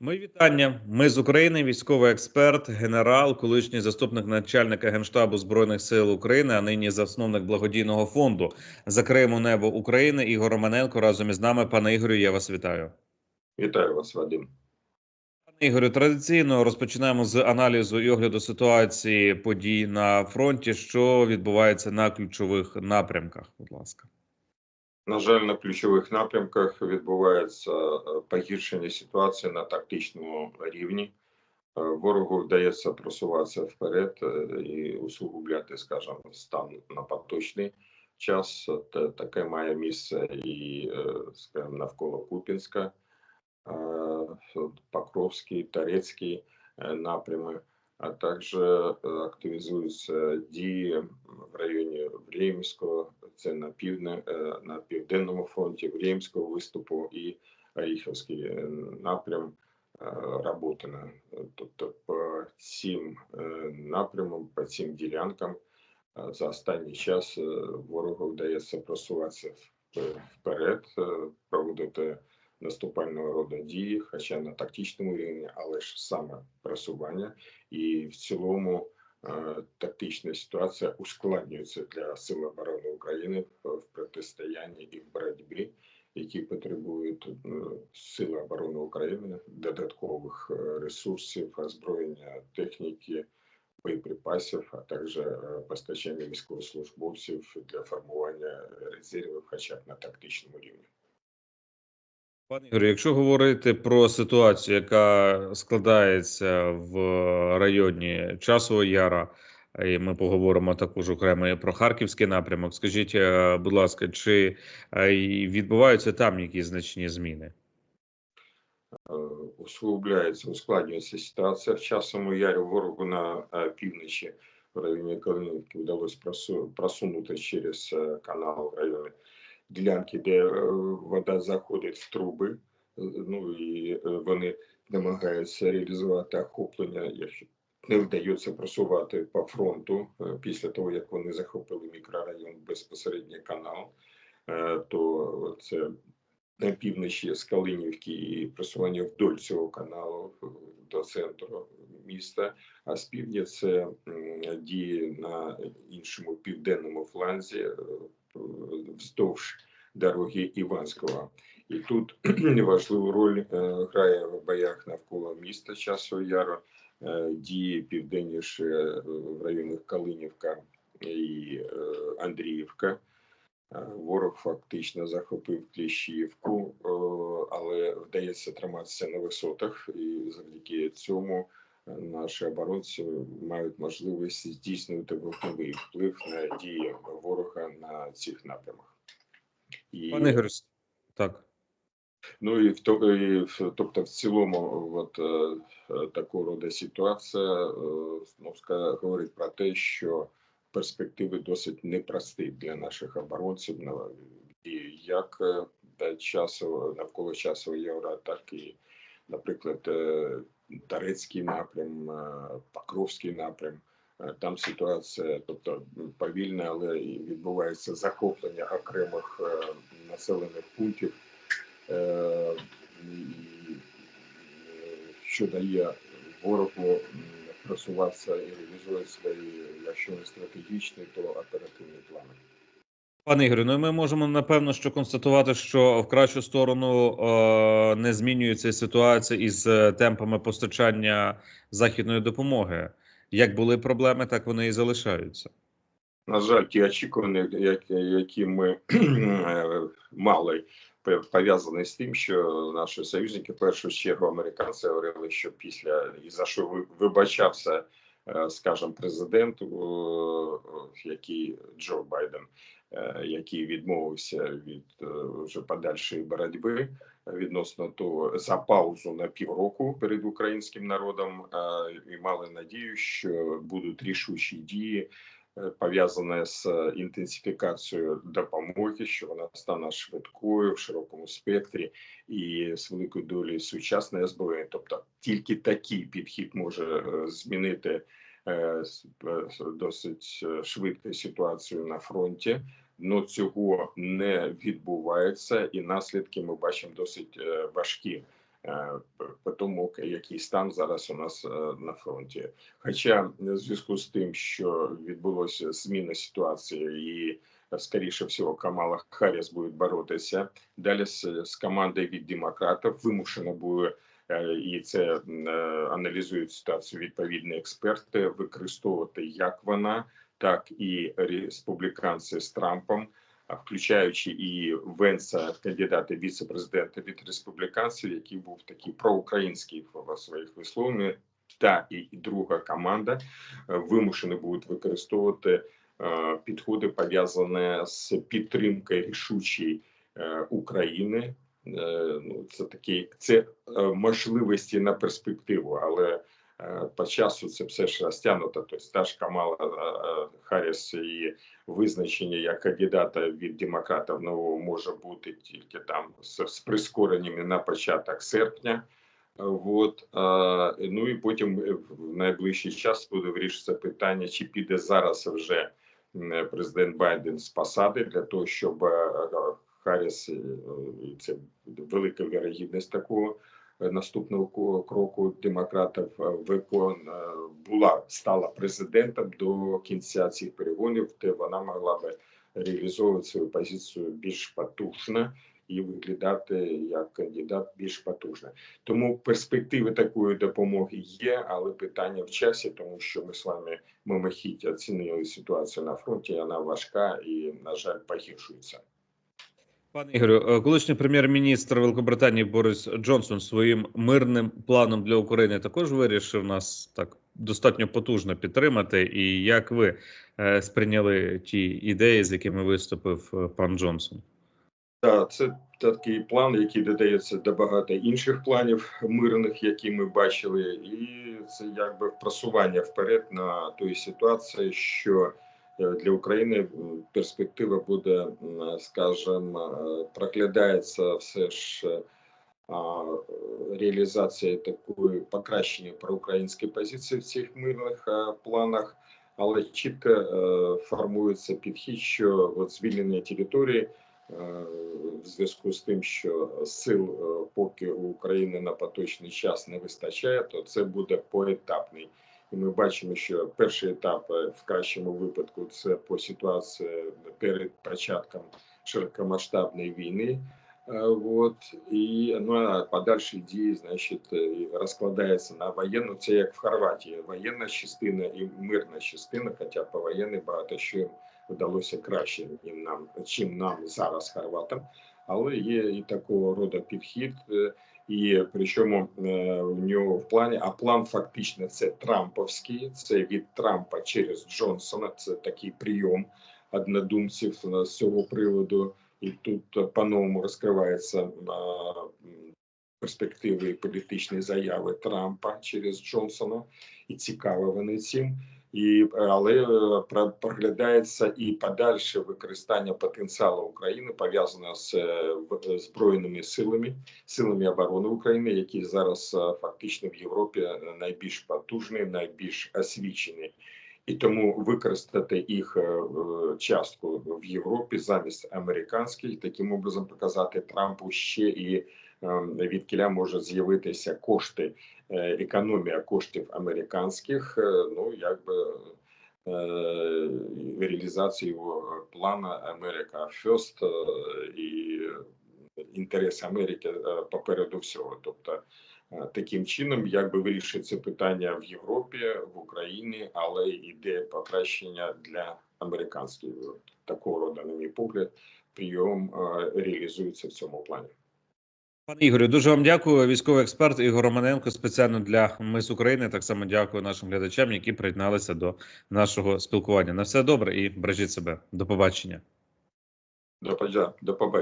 Мої вітання. Ми з України, військовий експерт, генерал, колишній заступник начальника генштабу збройних сил України, а нині засновник благодійного фонду Закриємо небо України. Ігор Романенко разом із нами. Пане Ігорю, я вас вітаю. Вітаю вас, Вадим. Пане Ігорю, традиційно розпочинаємо з аналізу і огляду ситуації подій на фронті, що відбувається на ключових напрямках. Будь ласка. На жаль, на ключових напрямках відбувається е, погіршення ситуації на тактичному рівні. Е, Ворогу вдається просуватися вперед е, і усугубляти, скажімо, стан на поточний час. Таке має місце і скажімо, навколо Купінська, Покровський, Тарецький напрями, а також активізуються дії в районі Времського, це на півдне, е, на південному фронті Времського виступу і Оріхівський е, напрям е, Работина. Тобто по цим напрямам, по цим ділянкам за останній час ворогу вдається просуватися вперед, проводити наступального роду дії, хоча на тактичному рівні, але ж саме просування. І в цілому тактична ситуація ускладнюється для Сил оборони України в протистоянні і в боротьбі, які потребують е, Сили оборони України додаткових е, ресурсів, озброєння техніки, боєприпасів, а також е, постачання військовослужбовців для формування резервів, хоча б на тактичному рівні. Пане Ігорю, якщо говорити про ситуацію, яка складається в районі Часового Яра, і ми поговоримо також окремо про харківський напрямок. Скажіть, е, будь ласка, чи е, відбуваються там якісь значні зміни? Е, усугубляється, ускладнюється ситуація в часовому ярі ворогу на півночі в районі Калинівки вдалося просунути через канал в районі ділянки, де вода заходить в труби. Е, Ну і е, вони намагаються реалізувати охоплення, якщо не вдається просувати по фронту е, після того, як вони захопили мікрорайон безпосередньо канал, то це на півночі з Калинівки і просування вдоль цього каналу до центру міста. А з півдня це дії на іншому південному фланзі вздовж дороги Іванського. І тут важливу роль е, грає в боях навколо міста Часу Яру, е, дії південніше е, в районах Калинівка і Андріївка. Ворог фактично захопив Кліщівку, але вдається триматися на висотах, і завдяки цьому наші оборонці мають можливість здійснювати вогневий вплив на дії ворога на цих напрямах. І, Пане Ігорю, так. ну і в то, і в- тобто, в цілому, от е, такого роду ситуація е, ну, говорить про те, що перспективи досить непрості для наших оборонців. І як е, часу навколо часу євро, так і, наприклад, е, Тарецький напрям, е, Покровський напрям. Е, Там ситуація, тобто повільна, але відбувається захоплення окремих населених пунктів, що дає ворогу просуватися і реалізує свої, якщо не стратегічні, то оперативні плани. Пане Ігорю, ну ми можемо напевно що констатувати, що в кращу сторону е, не змінюється ситуація із е, темпами постачання західної допомоги. Як були проблеми, так вони і залишаються. На жаль, ті очікування, які, ми е, мали, пов'язані з тим, що наші союзники, першу чергу, американці говорили, що після і за що вибачався, скажімо, президент, е, який Джо Байден, е, який відмовився від е, вже подальшої боротьби відносно того за паузу на півроку перед українським народом, е, і мали надію, що будуть рішучі дії е, пов'язане з інтенсифікацією допомоги, що вона стане швидкою в широкому спектрі і з великою долею сучасної озброєння. Тобто тільки такий підхід може е, змінити е, е, досить швидко ситуацію на фронті. Но цього не відбувається, і наслідки ми бачимо досить важкі тому, який стан зараз у нас на фронті. Хоча в зв'язку з тим, що відбулося зміна ситуації і скоріше всього Камала Харріс буде боротися далі з, з командою від демократів вимушено буде і це е, аналізують ситуацію відповідні експерти, використовувати як вона, так і республіканці з Трампом, включаючи і Венса, кандидата віце-президента від республіканців, який був такий проукраїнський в своїх висловленнях, та і друга команда е, вимушені будуть використовувати підходи пов'язані з підтримкою рішучої е, України. Е, Ну, це такі це е, можливості на перспективу, але е, по часу це все ж розтягнуто. Тобто та ж Камала е, е, Харріс і визначення як кандидата від демократів нового може бути тільки там з, прискореннями на початок серпня. Е, От, е, ну і потім е, в найближчий час буде вирішитися питання, чи піде зараз вже президент Байден з посади для того, щоб е, е, Харріс, е, і це велика вірогідність такого е, наступного кроку демократів е, викон е, була стала президентом до кінця цих перегонів, де вона могла би реалізовувати свою позицію більш потужно і виглядати як кандидат більш потужно. Тому перспективи такої допомоги є, але питання в часі, тому що ми з вами мимохідь оцінили ситуацію на фронті. Вона важка і, на жаль, погіршується. Пане Ігорю, е, колишній прем'єр-міністр Великобританії Борис Джонсон своїм мирним планом для України також вирішив нас так достатньо потужно підтримати. І як ви е, сприйняли ті ідеї, з якими виступив е, пан Джонсон? Так, це такий план, який додається до багато інших планів мирних, які ми бачили, і це якби просування вперед на тої ситуації, що е, для України перспектива буде, скажімо, е, проглядається все ж е, реалізація такої покращення проукраїнської позиції в цих мирних е, планах, але чітко е, формується підхід, що от звільнення території е, в зв'язку з тим, що сил е, поки у України на поточний час не вистачає, то це буде поетапний. І ми бачимо, що перший етап е, в кращому випадку це по ситуації перед початком широкомасштабної війни. Е, Вот і ну а подальші дії, значить, е, розкладається на воєнну. Це як в Хорватії, воєнна частина і мирна частина, хоча по воєнній багато що вдалося краще ніж нам, чим нам зараз хорватам. Але є і такого роду підхід, е, і причому е, в нього в плані, а план фактично це Трамповський, це від Трампа через Джонсона. Це такий прийом однодумців е, з цього приводу. І тут по-новому розкриваються е, перспективи і політичні заяви Трампа через Джонсона, і цікаво вони цим. І але е, проглядається і подальше використання потенціалу України пов'язане з е, е, збройними силами, силами оборони України, які зараз фактично в Європі найбільш потужні, найбільш освічені. І тому використати їх частку в Європі замість американських, таким образом показати Трампу ще і від кіля може з'явитися кошти, е, економія коштів американських, е, ну якби е, реалізацію його плану Америка е, і інтерес Америки е, попереду всього. Тобто Е, Таким чином, якби вирішується питання в Європі, в Україні, але йде покращення для американських такого роду, на мій погляд, прийом е, реалізується в цьому плані. Пане Ігорю, дуже вам дякую. Військовий експерт Ігор Романенко спеціально для Ми з України. Так само дякую нашим глядачам, які приєдналися до нашого спілкування. На все добре і бережіть себе. До побачення. До побачення.